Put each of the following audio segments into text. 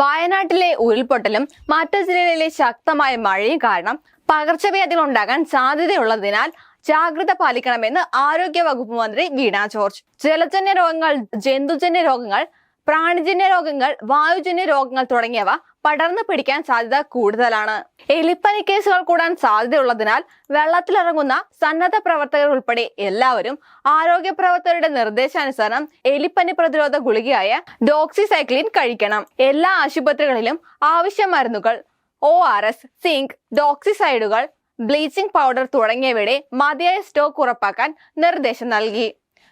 വയനാട്ടിലെ ഉരുൾപൊട്ടലും മറ്റു ജില്ലകളിലെ ശക്തമായ മഴയും കാരണം പകർച്ചവ്യാധികൾ ഉണ്ടാകാൻ സാധ്യതയുള്ളതിനാൽ ജാഗ്രത പാലിക്കണമെന്ന് ആരോഗ്യ വകുപ്പ് മന്ത്രി വീണ ജോർജ്. ജലജന്യ രോഗങ്ങൾ ജന്തുജന്യ രോഗങ്ങൾ പ്രാണിജന്യ രോഗങ്ങൾ വായുജന്യ രോഗങ്ങൾ തുടങ്ങിയവ പടർന്നു പിടിക്കാൻ സാധ്യത കൂടുതലാണ്. എലിപ്പനി കേസുകൾ കൂടാൻ സാധ്യതയുള്ളതിനാൽ വെള്ളത്തിലിറങ്ങുന്ന സന്നദ്ധ പ്രവർത്തകർ ഉൾപ്പെടെ എല്ലാവരും ആരോഗ്യ പ്രവർത്തകരുടെ നിർദ്ദേശാനുസരണം എലിപ്പനി പ്രതിരോധ ഗുളികയായ ഡോക്സിസൈക്ലിൻ കഴിക്കണം. എല്ലാ ആശുപത്രികളിലും ആവശ്യ മരുന്നുകൾ ഒ ആർ എസ് സിങ്ക് ഡോക്സിസൈഡുകൾ ബ്ലീച്ചിംഗ് പൗഡർ തുടങ്ങിയവയുടെ മതിയായ സ്റ്റോക്ക് ഉറപ്പാക്കാൻ നിർദ്ദേശം നൽകി.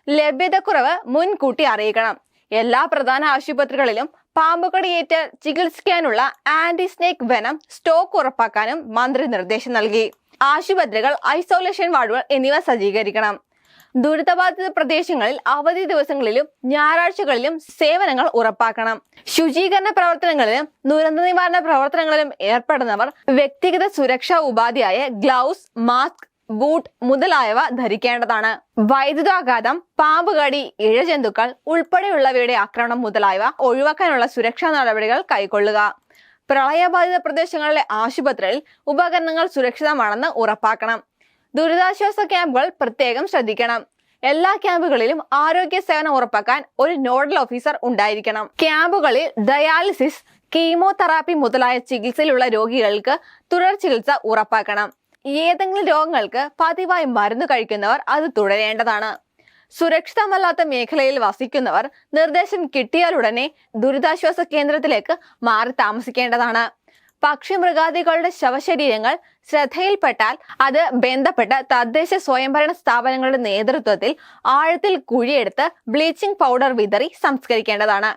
ലഭ്യതക്കുറവ് മുൻകൂട്ടി അറിയിക്കണം. എല്ലാ പ്രധാന ആശുപത്രികളിലും പാമ്പുകടിയേറ്റ് ചികിത്സിക്കാനുള്ള ആന്റി സ്നേക് വെനം സ്റ്റോക്ക് ഉറപ്പാക്കാനും മന്ത്രി നിർദ്ദേശം നൽകി. ആശുപത്രികൾ ഐസോലേഷൻ വാർഡുകൾ എന്നിവ സജ്ജീകരിക്കണം. ദുരിതബാധിത പ്രദേശങ്ങളിൽ അവധി ദിവസങ്ങളിലും ഞായറാഴ്ചകളിലും സേവനങ്ങൾ ഉറപ്പാക്കണം. ശുചീകരണ പ്രവർത്തനങ്ങളിലും ദുരന്ത നിവാരണ പ്രവർത്തനങ്ങളിലും ഏർപ്പെടുന്നവർ വ്യക്തിഗത സുരക്ഷാ ഉപാധിയായ ഗ്ലൗസ് മാസ്ക് ബൂട്ട് മുതലായവ ധരിക്കേണ്ടതാണ്. വൈദ്യുതാഘാതം പാമ്പുകടി ഇഴജന്തുക്കൾ ഉൾപ്പെടെയുള്ളവയുടെ ആക്രമണം മുതലായവ ഒഴിവാക്കാനുള്ള സുരക്ഷാ നടപടികൾ കൈക്കൊള്ളുക. പ്രളയബാധിത പ്രദേശങ്ങളിലെ ആശുപത്രിയിൽ ഉപകരണങ്ങൾ സുരക്ഷിതമാണെന്ന് ഉറപ്പാക്കണം. ദുരിതാശ്വാസ ക്യാമ്പുകൾ പ്രത്യേകം ശ്രദ്ധിക്കണം. എല്ലാ ക്യാമ്പുകളിലും ആരോഗ്യ സേവനം ഉറപ്പാക്കാൻ ഒരു നോഡൽ ഓഫീസർ ഉണ്ടായിരിക്കണം. ക്യാമ്പുകളിൽ ഡയാലിസിസ് കീമോതെറാപ്പി മുതലായ ചികിത്സയിലുള്ള രോഗികൾക്ക് തുടർ ചികിത്സ ഉറപ്പാക്കണം. ഏതെങ്കിലും രോഗങ്ങൾക്ക് പതിവായി മരുന്ന് കഴിക്കുന്നവർ അത് തുടരേണ്ടതാണ്. സുരക്ഷിതമല്ലാത്ത മേഖലയിൽ വസിക്കുന്നവർ നിർദ്ദേശം കിട്ടിയാലുടനെ ദുരിതാശ്വാസ കേന്ദ്രത്തിലേക്ക് മാറി താമസിക്കേണ്ടതാണ്. പക്ഷി മൃഗാദികളുടെ ശവശരീരങ്ങൾ ശ്രദ്ധയിൽപ്പെട്ടാൽ അത് ബന്ധപ്പെട്ട തദ്ദേശ സ്വയംഭരണ സ്ഥാപനങ്ങളുടെ നേതൃത്വത്തിൽ ആഴത്തിൽ കുഴിയെടുത്ത് ബ്ലീച്ചിംഗ് പൗഡർ വിതറി സംസ്കരിക്കേണ്ടതാണ്.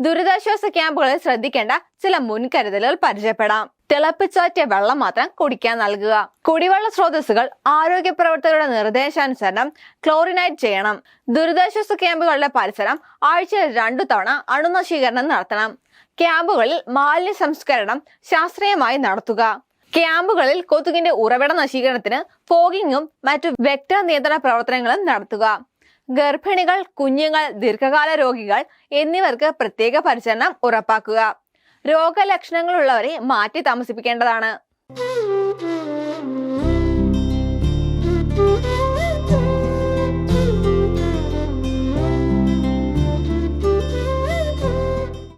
ദുരിതാശ്വാസ ക്യാമ്പുകളിൽ ശ്രദ്ധിക്കേണ്ട ചില മുൻകരുതലുകൾ പരിചയപ്പെടാം. തിളപ്പിച്ചാറ്റിയ വെള്ളം മാത്രം കുടിക്കാൻ നൽകുക. കുടിവെള്ള സ്രോതസ്സുകൾ ആരോഗ്യ പ്രവർത്തകരുടെ നിർദ്ദേശാനുസരണം ക്ലോറിനൈറ്റ് ചെയ്യണം. ദുരിതാശ്വാസ ക്യാമ്പുകളുടെ പരിസരം ആഴ്ചയിൽ രണ്ടു തവണ അണുനശീകരണം നടത്തണം. ക്യാമ്പുകളിൽ മാലിന്യ സംസ്കരണം ശാസ്ത്രീയമായി നടത്തുക. ക്യാമ്പുകളിൽ കൊതുകിന്റെ ഉറവിട നശീകരണത്തിന് ഫോഗിങ്ങും മറ്റു വെക്ടർ നിയന്ത്രണ പ്രവർത്തനങ്ങളും നടത്തുക. ഗർഭിണികൾ കുഞ്ഞുങ്ങൾ ദീർഘകാല രോഗികൾ എന്നിവർക്ക് പ്രത്യേക പരിചരണം ഉറപ്പാക്കുക. രോഗലക്ഷണങ്ങളുള്ളവരെ മാറ്റി താമസിപ്പിക്കേണ്ടതാണ്.